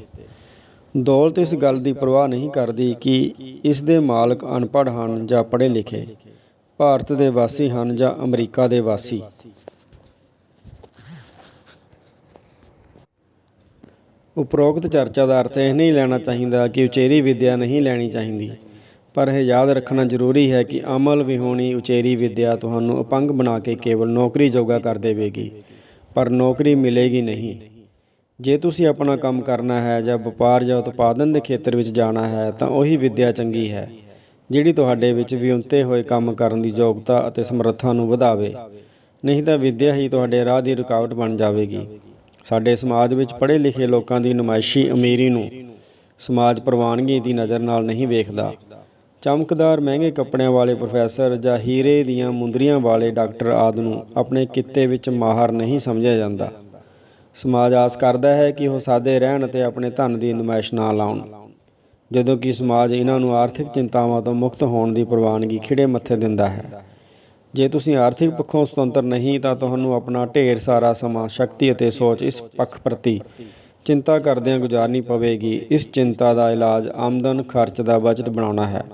ਦੌਲਤ ਇਸ ਗੱਲ ਦੀ ਪਰਵਾਹ ਨਹੀਂ ਕਰਦੀ ਕਿ ਇਸ ਦੇ ਮਾਲਕ ਅਨਪੜ੍ਹ ਹਨ ਜਾਂ ਪੜ੍ਹੇ ਲਿਖੇ, ਭਾਰਤ ਦੇ ਵਾਸੀ ਹਨ ਜਾਂ ਅਮਰੀਕਾ ਦੇ ਵਾਸੀ। ਉਪਰੋਕਤ ਚਰਚਾ ਦਾ ਅਰਥ ਇਹ ਨਹੀਂ ਲੈਣਾ ਚਾਹੀਦਾ ਕਿ ਉਚੇਰੀ ਵਿੱਦਿਆ ਨਹੀਂ ਲੈਣੀ ਚਾਹੀਦੀ। ਪਰ ਇਹ ਯਾਦ ਰੱਖਣਾ ਜ਼ਰੂਰੀ ਹੈ ਕਿ ਅਮਲ ਵਿਹੋਣੀ ਉਚੇਰੀ ਵਿੱਦਿਆ ਤੁਹਾਨੂੰ ਅਪੰਗ ਬਣਾ ਕੇ ਕੇਵਲ ਨੌਕਰੀ ਜੋਗਾ ਕਰ ਦੇਵੇਗੀ, ਪਰ ਨੌਕਰੀ ਮਿਲੇਗੀ ਨਹੀਂ। ਜੇ ਤੁਸੀਂ ਆਪਣਾ ਕੰਮ ਕਰਨਾ ਹੈ ਜਾਂ ਵਪਾਰ ਜਾਂ ਉਤਪਾਦਨ ਦੇ ਖੇਤਰ ਵਿੱਚ ਜਾਣਾ ਹੈ ਤਾਂ ਉਹੀ ਵਿੱਦਿਆ ਚੰਗੀ ਹੈ, ਜਿਹੜੀ ਤੁਹਾਡੇ ਵਿੱਚ ਵਿਉਂਤੇ ਹੋਏ ਕੰਮ ਕਰਨ ਦੀ ਯੋਗਤਾ ਅਤੇ ਸਮਰੱਥਾ ਨੂੰ ਵਧਾਵੇ। ਨਹੀਂ ਤਾਂ ਵਿੱਦਿਆ ਹੀ ਤੁਹਾਡੇ ਰਾਹ ਦੀ ਰੁਕਾਵਟ ਬਣ ਜਾਵੇਗੀ। ਸਾਡੇ ਸਮਾਜ ਵਿੱਚ ਪੜ੍ਹੇ ਲਿਖੇ ਲੋਕਾਂ ਦੀ ਨੁਮਾਇਸ਼ੀ ਅਮੀਰੀ ਨੂੰ ਸਮਾਜ ਪ੍ਰਵਾਨਗੀ ਦੀ ਨਜ਼ਰ ਨਾਲ ਨਹੀਂ ਵੇਖਦਾ। ਚਮਕਦਾਰ ਮਹਿੰਗੇ ਕੱਪੜਿਆਂ ਵਾਲੇ ਪ੍ਰੋਫੈਸਰ ਜਾਂ ਹੀਰੇ ਦੀਆਂ ਮੁੰਦਰੀਆਂ ਵਾਲੇ ਡਾਕਟਰ ਆਦਿ ਨੂੰ ਆਪਣੇ ਕਿੱਤੇ ਵਿੱਚ ਮਾਹਰ ਨਹੀਂ ਸਮਝਿਆ ਜਾਂਦਾ। ਸਮਾਜ ਆਸ ਕਰਦਾ ਹੈ ਕਿ ਉਹ ਸਾਦੇ ਰਹਿਣ ਅਤੇ ਆਪਣੇ ਧਨ ਦੀ ਨੁਮਾਇਸ਼ ਨਾ ਲਾਉਣ। ਜਦੋਂ ਕਿ ਸਮਾਜ ਇਹਨਾਂ ਨੂੰ ਆਰਥਿਕ ਚਿੰਤਾਵਾਂ ਤੋਂ ਮੁਕਤ ਹੋਣ ਦੀ ਪ੍ਰਵਾਨਗੀ ਖਿੜੇ ਮੱਥੇ ਦਿੰਦਾ ਹੈ। ਜੇ ਤੁਸੀਂ ਆਰਥਿਕ ਪੱਖੋਂ ਸੁਤੰਤਰ ਨਹੀਂ, ਤਾਂ ਤੁਹਾਨੂੰ ਆਪਣਾ ਢੇਰ ਸਾਰਾ ਸਮਾਂ, ਸ਼ਕਤੀ ਅਤੇ ਸੋਚ ਇਸ ਪੱਖ ਪ੍ਰਤੀ ਚਿੰਤਾ ਕਰਦਿਆਂ ਗੁਜ਼ਾਰਨੀ ਪਵੇਗੀ। ਇਸ ਚਿੰਤਾ ਦਾ ਇਲਾਜ ਆਮਦਨ ਖਰਚ ਦਾ ਬਜਟ ਬਣਾਉਣਾ ਹੈ।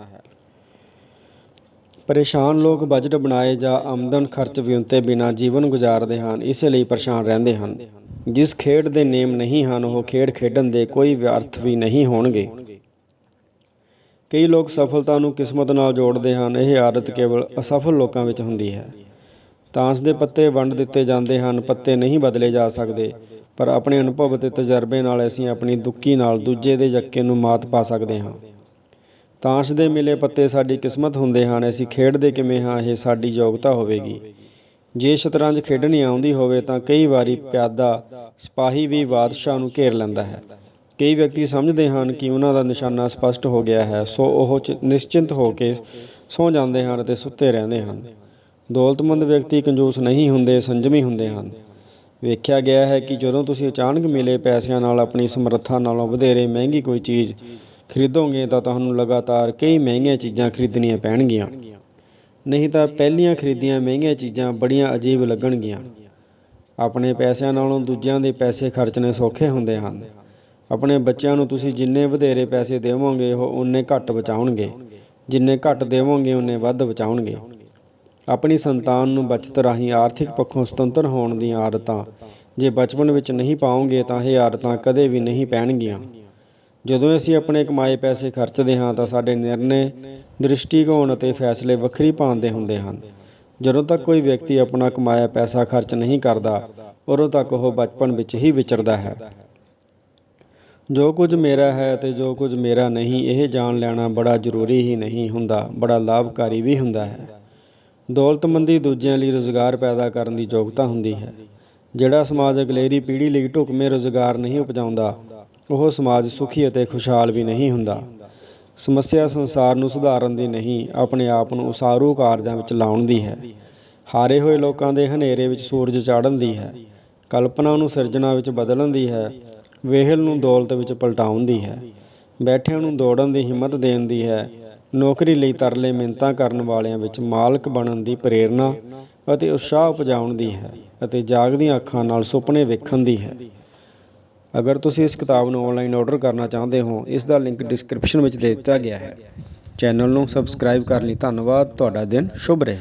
ਪਰੇਸ਼ਾਨ ਲੋਕ ਬਜਟ ਬਣਾਏ ਜਾਂ ਆਮਦਨ ਖਰਚ ਵਿਉਂਤੇ ਬਿਨਾਂ ਜੀਵਨ ਗੁਜ਼ਾਰਦੇ ਹਨ, ਇਸੇ ਲਈ ਪਰੇਸ਼ਾਨ ਰਹਿੰਦੇ ਹਨ। ਜਿਸ ਖੇਡ ਦੇ ਨੇਮ ਨਹੀਂ ਹਨ, ਉਹ ਖੇਡ ਖੇਡਣ ਦੇ ਕੋਈ ਵਿਅਰਥ ਵੀ ਨਹੀਂ ਹੋਣਗੇ। ਕਈ ਲੋਕ ਸਫਲਤਾ ਨੂੰ ਕਿਸਮਤ ਨਾਲ ਜੋੜਦੇ ਹਨ, ਇਹ ਆਦਤ ਕੇਵਲ ਅਸਫਲ ਲੋਕਾਂ ਵਿੱਚ ਹੁੰਦੀ ਹੈ। ਤਾਂਸ ਦੇ ਪੱਤੇ ਵੰਡ ਦਿੱਤੇ ਜਾਂਦੇ ਹਨ, ਪੱਤੇ ਨਹੀਂ ਬਦਲੇ ਜਾ ਸਕਦੇ, ਪਰ ਆਪਣੇ ਅਨੁਭਵ ਅਤੇ ਤਜਰਬੇ ਨਾਲ ਅਸੀਂ ਆਪਣੀ ਦੁੱਕੀ ਨਾਲ ਦੂਜੇ ਦੇ ਜੱਕੇ ਨੂੰ ਮਾਤ ਪਾ ਸਕਦੇ ਹਾਂ। ਤਾਂਸ਼ ਦੇ ਮਿਲੇ ਪੱਤੇ ਸਾਡੀ ਕਿਸਮਤ ਹੁੰਦੇ ਹਨ, ਅਸੀਂ ਖੇਡਦੇ ਕਿਵੇਂ ਹਾਂ, ਇਹ ਸਾਡੀ ਯੋਗਤਾ ਹੋਵੇਗੀ। ਜੇ ਸ਼ਤਰੰਜ ਖੇਡਣੀ ਆਉਂਦੀ ਹੋਵੇ, ਤਾਂ ਕਈ ਵਾਰੀ ਪਿਆਦਾ ਸਿਪਾਹੀ ਵੀ ਬਾਦਸ਼ਾਹ ਨੂੰ ਘੇਰ ਲੈਂਦਾ ਹੈ। ਕਈ ਵਿਅਕਤੀ ਸਮਝਦੇ ਹਨ ਕਿ ਉਹਨਾਂ ਦਾ ਨਿਸ਼ਾਨਾ ਸਪਸ਼ਟ ਹੋ ਗਿਆ ਹੈ, ਸੋ ਉਹ ਚ- ਨਿਸ਼ਚਿੰਤ ਹੋ ਕੇ ਸੌਂ ਜਾਂਦੇ ਹਨ ਅਤੇ ਸੁੱਤੇ ਰਹਿੰਦੇ ਹਨ। ਦੌਲਤਮੰਦ ਵਿਅਕਤੀ ਕੰਜੂਸ ਨਹੀਂ ਹੁੰਦੇ, ਸੰਜਮੀ ਹੁੰਦੇ ਹਨ। ਵੇਖਿਆ ਗਿਆ ਹੈ ਕਿ ਜਦੋਂ ਤੁਸੀਂ ਅਚਾਨਕ ਮਿਲੇ ਪੈਸਿਆਂ ਨਾਲ ਆਪਣੀ ਸਮਰੱਥਾ ਨਾਲੋਂ ਵਧੇਰੇ ਮਹਿੰਗੀ ਕੋਈ ਚੀਜ਼ ਖਰੀਦੋਗੇ ਤਾਂ ਤੁਹਾਨੂੰ ਲਗਾਤਾਰ ਕਈ ਮਹਿੰਗੀਆਂ ਚੀਜ਼ਾਂ ਖਰੀਦਣੀਆਂ ਪੈਣਗੀਆਂ। ਨਹੀਂ ਤਾਂ ਪਹਿਲੀਆਂ ਖਰੀਦੀਆਂ ਮਹਿੰਗੀਆਂ ਚੀਜ਼ਾਂ ਬੜੀਆਂ ਅਜੀਬ ਲੱਗਣਗੀਆਂ। ਆਪਣੇ ਪੈਸਿਆਂ ਨਾਲੋਂ ਦੂਜਿਆਂ ਦੇ ਪੈਸੇ ਖਰਚਣੇ ਸੌਖੇ ਹੁੰਦੇ ਹਨ। ਆਪਣੇ ਬੱਚਿਆਂ ਨੂੰ ਤੁਸੀਂ ਜਿੰਨੇ ਵਧੇਰੇ ਪੈਸੇ ਦੇਵੋਗੇ, ਉਹ ਉਨੇ ਘੱਟ ਬਚਾਉਣਗੇ। ਜਿੰਨੇ ਘੱਟ ਦੇਵੋਗੇ ਉਨੇ ਵੱਧ ਬਚਾਉਣਗੇ। ਆਪਣੀ ਸੰਤਾਨ ਨੂੰ ਬਚਤ ਰਾਹੀਂ ਆਰਥਿਕ ਪੱਖੋਂ ਸੁਤੰਤਰ ਹੋਣ ਦੀਆਂ ਆਦਤਾਂ। ਜੇ ਬਚਪਨ ਵਿੱਚ ਨਹੀਂ ਪਾਓਗੇ, ਤਾਂ ਇਹ ਆਦਤਾਂ ਕਦੇ ਵੀ ਨਹੀਂ ਪੈਣਗੀਆਂ। ਜਦੋਂ ਅਸੀਂ ਆਪਣੇ ਕਮਾਏ ਪੈਸੇ ਖਰਚਦੇ ਹਾਂ, ਤਾਂ ਸਾਡੇ ਨਿਰਣੇ ਦ੍ਰਿਸ਼ਟੀਕੋਣ ਅਤੇ ਫੈਸਲੇ ਵੱਖਰੀ ਭਾਂਤ ਹੁੰਦੇ ਹਨ। ਜਦੋਂ ਤੱਕ ਕੋਈ ਵਿਅਕਤੀ ਆਪਣਾ ਕਮਾਇਆ ਪੈਸਾ ਖਰਚ ਨਹੀਂ ਕਰਦਾ, ਉਦੋਂ ਤੱਕ ਉਹ ਬਚਪਨ ਵਿੱਚ ਹੀ ਵਿਚਰਦਾ ਹੈ। ਜੋ ਕੁਝ ਮੇਰਾ ਹੈ ਅਤੇ ਜੋ ਕੁਝ ਮੇਰਾ ਨਹੀਂ, ਇਹ ਜਾਣ ਲੈਣਾ ਬੜਾ ਜ਼ਰੂਰੀ ਹੀ ਨਹੀਂ ਹੁੰਦਾ, ਬੜਾ ਲਾਭਕਾਰੀ ਵੀ ਹੁੰਦਾ ਹੈ। ਦੌਲਤਮੰਦੀ ਦੂਜਿਆਂ ਲਈ ਰੁਜ਼ਗਾਰ ਪੈਦਾ ਕਰਨ ਦੀ ਯੋਗਤਾ ਹੁੰਦੀ ਹੈ। ਜਿਹੜਾ ਸਮਾਜ ਅਗਲੇਰੀ ਪੀੜ੍ਹੀ ਲਈ ਢੁਕਵੇਂ ਰੁਜ਼ਗਾਰ ਨਹੀਂ ਉਪਜਾਉਂਦਾ, ਉਹ ਸਮਾਜ ਸੁਖੀ ਅਤੇ ਖੁਸ਼ਹਾਲ ਵੀ ਨਹੀਂ ਹੁੰਦਾ। ਸਮੱਸਿਆ ਸੰਸਾਰ ਨੂੰ ਸੁਧਾਰਨ ਦੀ ਨਹੀਂ, ਆਪਣੇ ਆਪ ਨੂੰ ਉਸਾਰੂ ਕਾਰਜਾਂ ਵਿੱਚ ਲਾਉਣ ਦੀ ਹੈ। ਹਾਰੇ ਹੋਏ ਲੋਕਾਂ ਦੇ ਹਨੇਰੇ ਵਿੱਚ ਸੂਰਜ ਚਾੜਨ ਦੀ ਹੈ। ਕਲਪਨਾ ਨੂੰ ਸਿਰਜਣਾ ਵਿੱਚ ਬਦਲਣ ਦੀ ਹੈ। ਵੇਹਲ ਨੂੰ ਦੌਲਤ ਵਿੱਚ ਪਲਟਾਉਣ ਦੀ ਹੈ, ਬੈਠਿਆਂ ਨੂੰ ਦੌੜਨ ਦੀ ਹਿੰਮਤ ਦੇਣ ਦੀ ਹੈ, ਨੌਕਰੀ ਲਈ ਤਰਲੇ ਮਿੰਤਾਂ ਕਰਨ ਵਾਲਿਆਂ ਵਿੱਚ ਮਾਲਕ ਬਣਨ ਦੀ ਪ੍ਰੇਰਣਾ ਅਤੇ ਉਤਸ਼ਾਹ ਉਪਜਾਉਣ ਦੀ ਹੈ ਅਤੇ ਜਾਗਦੀਆਂ ਅੱਖਾਂ ਨਾਲ ਸੁਪਨੇ ਵੇਖਣ ਦੀ ਹੈ। ਅਗਰ ਤੁਸੀਂ ਇਸ ਕਿਤਾਬ ਨੂੰ ਆਨਲਾਈਨ ਆਰਡਰ ਕਰਨਾ ਚਾਹੁੰਦੇ ਹੋ, ਇਸ ਦਾ ਲਿੰਕ ਡਿਸਕ੍ਰਿਪਸ਼ਨ ਵਿੱਚ ਦੇ ਦਿੱਤਾ ਗਿਆ ਹੈ। ਚੈਨਲ ਨੂੰ ਸਬਸਕ੍ਰਾਈਬ ਕਰਨ ਲਈ। ਧੰਨਵਾਦ। ਤੁਹਾਡਾ ਦਿਨ ਸ਼ੁਭ ਰਹੇ।